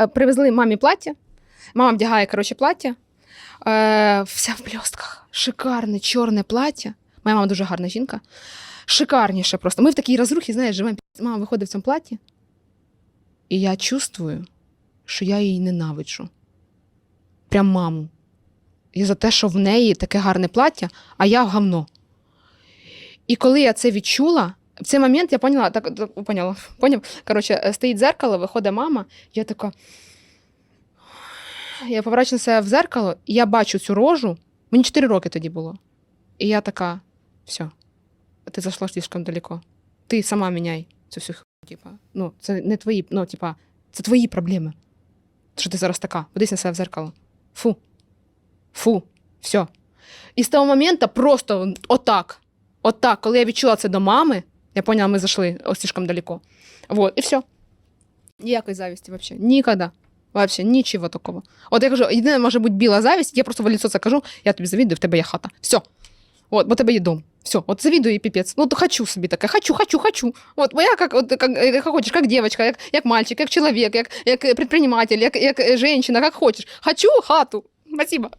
Е, Привезли мамі плаття. Мама вдягає, коротше, плаття. Е, вся в блістках. Шикарне чорне плаття. Моя мама дуже гарна жінка. Шикарніше просто. Ми в такій розрухі, знаєш, живемо. Мама виходить в цьому платі. І я чувствую, що я її ненавиджу. Прям маму. І за те, що в неї таке гарне плаття, а я говно. І коли я це відчула, в цей момент я поняла, так, так поняла, поняв? Коротше, е, стоїть дзеркало, виходить мама, я така. Я поворачуюся в зеркало, і я бачу цю рожу. Мені 4 роки тоді було. І я така: все, ти зайшла слишком далеко. Ти сама міняй цю всю ху, типа. Ну, це не твої, ну, типа, це твої проблеми. Що ти зараз така? Подивись на себе в зеркало. Фу. Фу. Все. І з того моменту просто отак. Отак, коли я відчула це до мами, я поняла, ми зайшли ось слишком далеко. Вот, і все. Ніякої завісті взагалі. Ніколи. Вообще нічого такого. От я кажу, єдине може бути біла завість, я просто в лицо це кажу, я тобі завідую, в тебе є хата. Все. От, бо тебе є дом. Все, от завідую і піпець. Ну, то хочу собі таке, хочу, хочу, хочу. От, бо я як, от, як, як хочеш, як дівчинка, як, як мальчик, як чоловік, як, як предприниматель, як, як жінка, як хочеш. Хочу хату. Спасибо.